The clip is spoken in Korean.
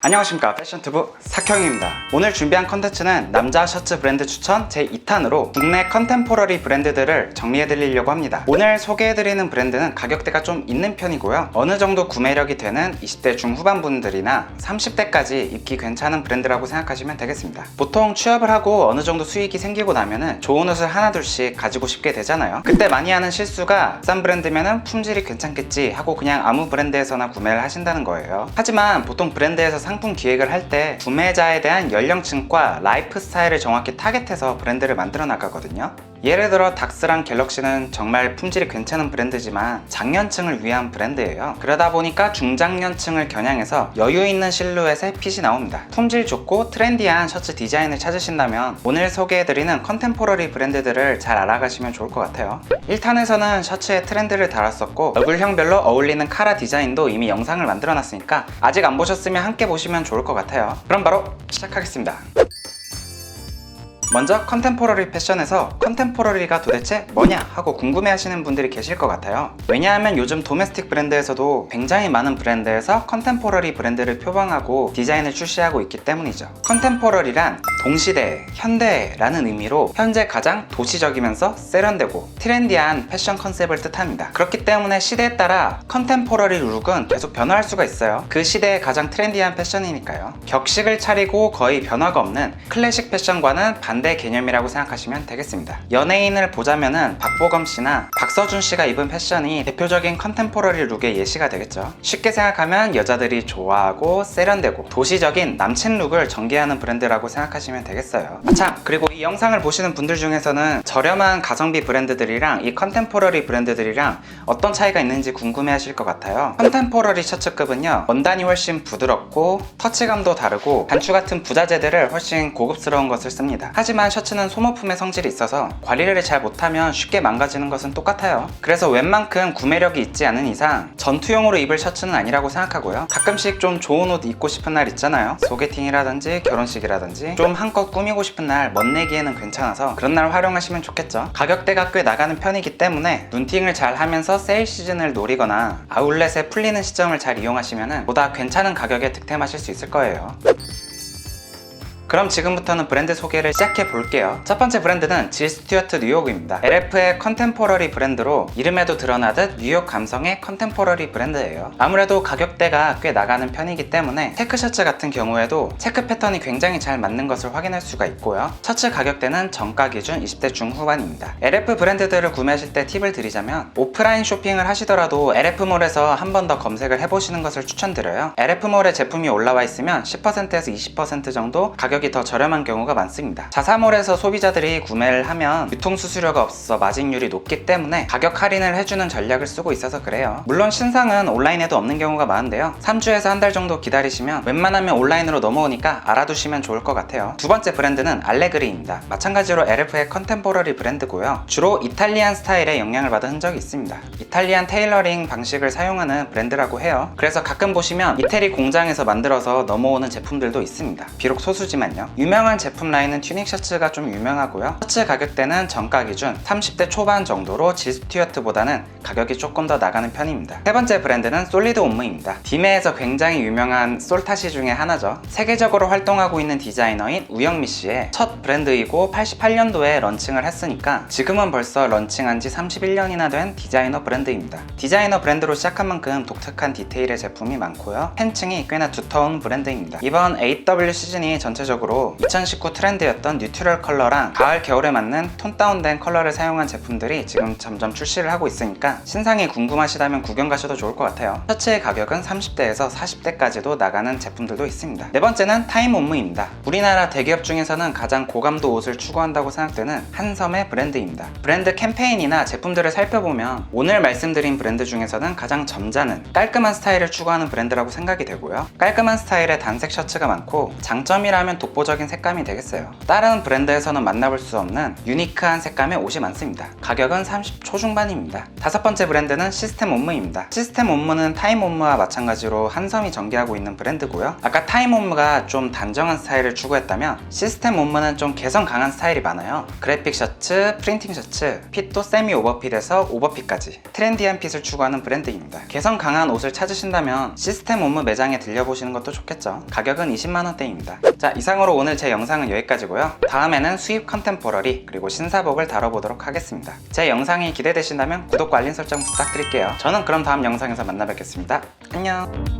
안녕하십니까. 패션투브 sak형입니다. 오늘 준비한 컨텐츠는 남자 셔츠 브랜드 추천 제2탄으로 국내 컨템포러리 브랜드들을 정리해드리려고 합니다. 오늘 소개해드리는 브랜드는 가격대가 좀 있는 편이고요. 어느 정도 구매력이 되는 20대 중후반 분들이나 30대까지 입기 괜찮은 브랜드라고 생각하시면 되겠습니다. 보통 취업을 하고 어느 정도 수익이 생기고 나면 은 좋은 옷을 하나둘씩 가지고 싶게 되잖아요. 그때 많이 하는 실수가 싼 브랜드면은 품질이 괜찮겠지 하고 그냥 아무 브랜드에서나 구매를 하신다는 거예요. 하지만 보통 브랜드에서 상품 기획을 할 때 구매자에 대한 연령층과 라이프 스타일을 정확히 타겟해서 브랜드를 만들어 나가거든요. 예를 들어 닥스랑 갤럭시는 정말 품질이 괜찮은 브랜드지만 장년층을 위한 브랜드예요. 그러다 보니까 중장년층을 겨냥해서 여유 있는 실루엣의 핏이 나옵니다. 품질 좋고 트렌디한 셔츠 디자인을 찾으신다면 오늘 소개해드리는 컨템포러리 브랜드들을 잘 알아가시면 좋을 것 같아요. 1탄에서는 셔츠의 트렌드를 달았었고 얼굴형별로 어울리는 카라 디자인도 이미 영상을 만들어 놨으니까 아직 안 보셨으면 함께 보시면 좋을 것 같아요. 그럼 바로 시작하겠습니다. 먼저 컨템포러리 패션에서 컨템포러리가 도대체 뭐냐 하고 궁금해 하시는 분들이 계실 것 같아요. 왜냐하면 요즘 도메스틱 브랜드에서도 굉장히 많은 브랜드에서 컨템포러리 브랜드를 표방하고 디자인을 출시하고 있기 때문이죠. 컨템포러리란 동시대, 현대라는 의미로 현재 가장 도시적이면서 세련되고 트렌디한 패션 컨셉을 뜻합니다. 그렇기 때문에 시대에 따라 컨템포러리 룩은 계속 변화할 수가 있어요. 그 시대의 가장 트렌디한 패션이니까요. 격식을 차리고 거의 변화가 없는 클래식 패션과는 반대 개념이라고 생각하시면 되겠습니다. 연예인을 보자면은 박보검 씨나 박서준 씨가 입은 패션이 대표적인 컨템포러리 룩의 예시가 되겠죠. 쉽게 생각하면 여자들이 좋아하고 세련되고 도시적인 남친 룩을 전개하는 브랜드라고 생각하시면 되겠어요. 아, 참 그리고 이 영상을 보시는 분들 중에서는 저렴한 가성비 브랜드들이랑 이 컨템포러리 브랜드들이랑 어떤 차이가 있는지 궁금해 하실 것 같아요. 컨템포러리 셔츠급은요 원단이 훨씬 부드럽고 터치감도 다르고 단추 같은 부자재들을 훨씬 고급스러운 것을 씁니다. 하지만 셔츠는 소모품의 성질이 있어서 관리를 잘 못하면 쉽게 망가지는 것은 똑같아요. 그래서 웬만큼 구매력이 있지 않은 이상 전투용으로 입을 셔츠는 아니라고 생각하고요. 가끔씩 좀 좋은 옷 입고 싶은 날 있잖아요. 소개팅이라든지 결혼식이라든지 좀 한껏 꾸미고 싶은 날 멋내기에는 괜찮아서 그런 날 활용하시면 좋겠죠. 가격대가 꽤 나가는 편이기 때문에 눈팅을 잘 하면서 세일 시즌을 노리거나 아울렛에 풀리는 시점을 잘 이용하시면 보다 괜찮은 가격에 득템하실 수 있을 거예요. 그럼 지금부터는 브랜드 소개를 시작해 볼게요. 첫 번째 브랜드는 질 스튜어트 뉴욕입니다. LF의 컨템포러리 브랜드로 이름에도 드러나듯 뉴욕 감성의 컨템포러리 브랜드예요. 아무래도 가격대가 꽤 나가는 편이기 때문에 테크 셔츠 같은 경우에도 체크 패턴이 굉장히 잘 맞는 것을 확인할 수가 있고요. 셔츠 가격대는 정가 기준 20대 중후반입니다. LF 브랜드들을 구매하실 때 팁을 드리자면 오프라인 쇼핑을 하시더라도 LF몰에서 한 번 더 검색을 해보시는 것을 추천드려요. LF몰에 제품이 올라와 있으면 10%에서 20% 정도 가격 가격이 더 저렴한 경우가 많습니다. 자사몰에서 소비자들이 구매를 하면 유통수수료가 없어 마진율이 높기 때문에 가격 할인을 해주는 전략을 쓰고 있어서 그래요. 물론 신상은 온라인에도 없는 경우가 많은데요. 3주에서 한 달 정도 기다리시면 웬만하면 온라인으로 넘어오니까 알아두시면 좋을 것 같아요. 두 번째 브랜드는 알레그리입니다. 마찬가지로 LF의 컨템포러리 브랜드고요. 주로 이탈리안 스타일의 영향을 받은 흔적이 있습니다. 이탈리안 테일러링 방식을 사용하는 브랜드라고 해요. 그래서 가끔 보시면 이태리 공장에서 만들어서 넘어오는 제품들도 있습니다. 비록 소수지만 잠깐만요. 유명한 제품 라인은 튜닉 셔츠가 좀 유명하고요. 셔츠 가격대는 정가 기준 30대 초반 정도로 지스튜어트보다는 가격이 조금 더 나가는 편입니다. 세 번째 브랜드는 솔리드 옴무입니다. 디메에서 굉장히 유명한 솔타시 중에 하나죠. 세계적으로 활동하고 있는 디자이너인 우영미 씨의 첫 브랜드이고 88년도에 런칭을 했으니까 지금은 벌써 런칭한 지 31년이나 된 디자이너 브랜드입니다. 디자이너 브랜드로 시작한 만큼 독특한 디테일의 제품이 많고요. 팬층이 꽤나 두터운 브랜드입니다. 이번 AW 시즌이 전체적으로 전체적으로 2019 트렌드였던 뉴트럴 컬러랑 가을 겨울에 맞는 톤 다운된 컬러를 사용한 제품들이 지금 점점 출시를 하고 있으니까 신상이 궁금하시다면 구경 가셔도 좋을 것 같아요. 셔츠의 가격은 30대에서 40대까지도 나가는 제품들도 있습니다. 네 번째는 타임 옴무입니다. 우리나라 대기업 중에서는 가장 고감도 옷을 추구한다고 생각되는 한섬의 브랜드입니다. 브랜드 캠페인이나 제품들을 살펴보면 오늘 말씀드린 브랜드 중에서는 가장 점잖은 깔끔한 스타일을 추구하는 브랜드라고 생각이 되고요. 깔끔한 스타일의 단색 셔츠가 많고 장점이라면 독보적인 색감이 되겠어요. 다른 브랜드에서는 만나볼 수 없는 유니크한 색감의 옷이 많습니다. 가격은 30 초중반입니다. 다섯 번째 브랜드는 시스템 옴무입니다. 시스템 옴무는 타임 옴무와 마찬가지로 한섬이 전개하고 있는 브랜드고요. 아까 타임 옴무가 좀 단정한 스타일을 추구했다면 시스템 옴무는 좀 개성 강한 스타일이 많아요. 그래픽 셔츠, 프린팅 셔츠, 핏도 세미 오버핏에서 오버핏까지 트렌디한 핏을 추구하는 브랜드입니다. 개성 강한 옷을 찾으신다면 시스템 옴무 매장에 들려보시는 것도 좋겠죠. 가격은 20만 원대입니다. 자, 이상으로 오늘 제 영상은 여기까지고요. 다음에는 수입 컨템포러리 그리고 신사복을 다뤄보도록 하겠습니다. 제 영상이 기대되신다면 구독과 알림 설정 부탁드릴게요. 저는 그럼 다음 영상에서 만나 뵙겠습니다. 안녕.